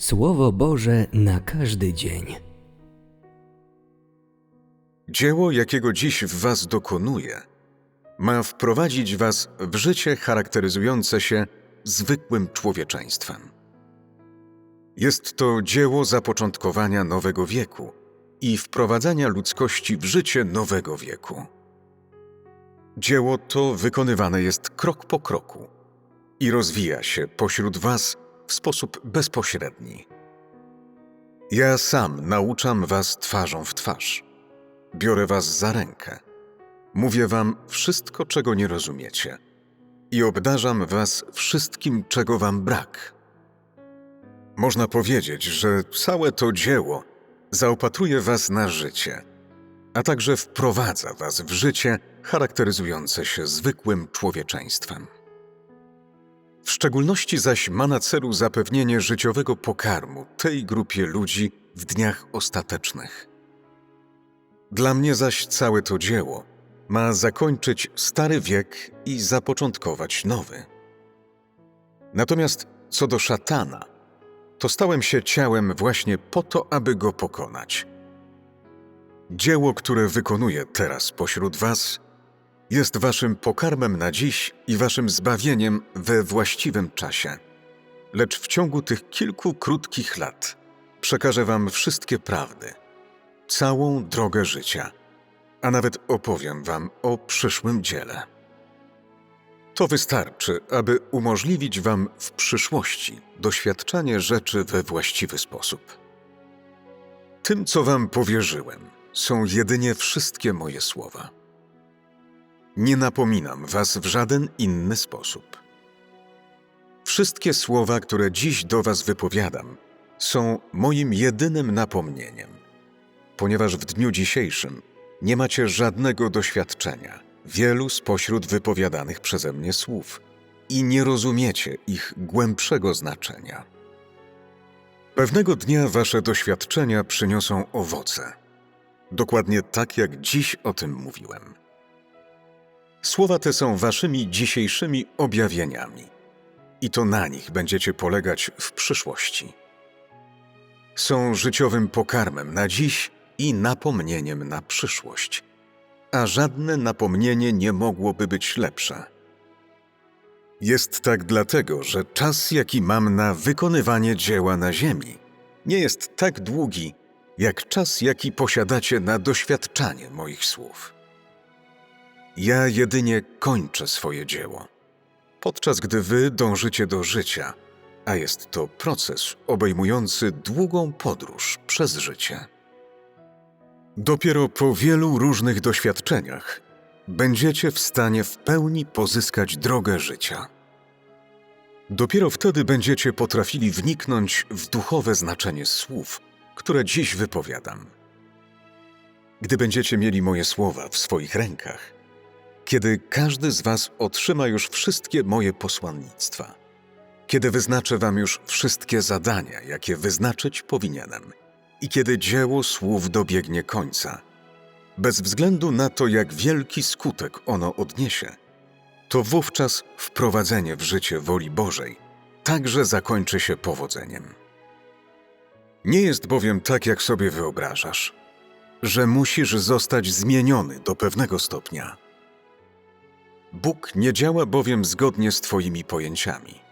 Słowo Boże na każdy dzień. Dzieło, jakiego dziś w Was dokonuję, ma wprowadzić Was w życie charakteryzujące się zwykłym człowieczeństwem. Jest to dzieło zapoczątkowania nowego wieku i wprowadzania ludzkości w życie nowego wieku. Dzieło to wykonywane jest krok po kroku i rozwija się pośród Was w sposób bezpośredni. Ja sam nauczam Was twarzą w twarz. Biorę Was za rękę. Mówię Wam wszystko, czego nie rozumiecie, i obdarzam Was wszystkim, czego Wam brak. Można powiedzieć, że całe to dzieło zaopatruje Was na życie, a także wprowadza Was w życie charakteryzujące się zwykłym człowieczeństwem. Szczególności zaś ma na celu zapewnienie życiowego pokarmu tej grupie ludzi w dniach ostatecznych. Dla mnie zaś całe to dzieło ma zakończyć stary wiek i zapoczątkować nowy. Natomiast co do szatana, to stałem się ciałem właśnie po to, aby go pokonać. Dzieło, które wykonuję teraz pośród Was, jest Waszym pokarmem na dziś i Waszym zbawieniem we właściwym czasie. Lecz w ciągu tych kilku krótkich lat przekażę Wam wszystkie prawdy, całą drogę życia, a nawet opowiem Wam o przyszłym dziele. To wystarczy, aby umożliwić Wam w przyszłości doświadczanie rzeczy we właściwy sposób. Tym, co Wam powierzyłem, są jedynie wszystkie moje słowa. Nie napominam Was w żaden inny sposób. Wszystkie słowa, które dziś do Was wypowiadam, są moim jedynym napomnieniem, ponieważ w dniu dzisiejszym nie macie żadnego doświadczenia wielu spośród wypowiadanych przeze mnie słów i nie rozumiecie ich głębszego znaczenia. Pewnego dnia Wasze doświadczenia przyniosą owoce, dokładnie tak jak dziś o tym mówiłem. Słowa te są waszymi dzisiejszymi objawieniami, i to na nich będziecie polegać w przyszłości. Są życiowym pokarmem na dziś i napomnieniem na przyszłość, a żadne napomnienie nie mogłoby być lepsze. Jest tak dlatego, że czas, jaki mam na wykonywanie dzieła na Ziemi, nie jest tak długi, jak czas, jaki posiadacie na doświadczanie moich słów. Ja jedynie kończę swoje dzieło, podczas gdy wy dążycie do życia, a jest to proces obejmujący długą podróż przez życie. Dopiero po wielu różnych doświadczeniach będziecie w stanie w pełni pozyskać drogę życia. Dopiero wtedy będziecie potrafili wniknąć w duchowe znaczenie słów, które dziś wypowiadam. Gdy będziecie mieli moje słowa w swoich rękach, kiedy każdy z Was otrzyma już wszystkie moje posłannictwa, kiedy wyznaczę Wam już wszystkie zadania, jakie wyznaczyć powinienem, i kiedy dzieło słów dobiegnie końca, bez względu na to, jak wielki skutek ono odniesie, to wówczas wprowadzenie w życie woli Bożej także zakończy się powodzeniem. Nie jest bowiem tak, jak sobie wyobrażasz, że musisz zostać zmieniony do pewnego stopnia. Bóg nie działa bowiem zgodnie z Twoimi pojęciami.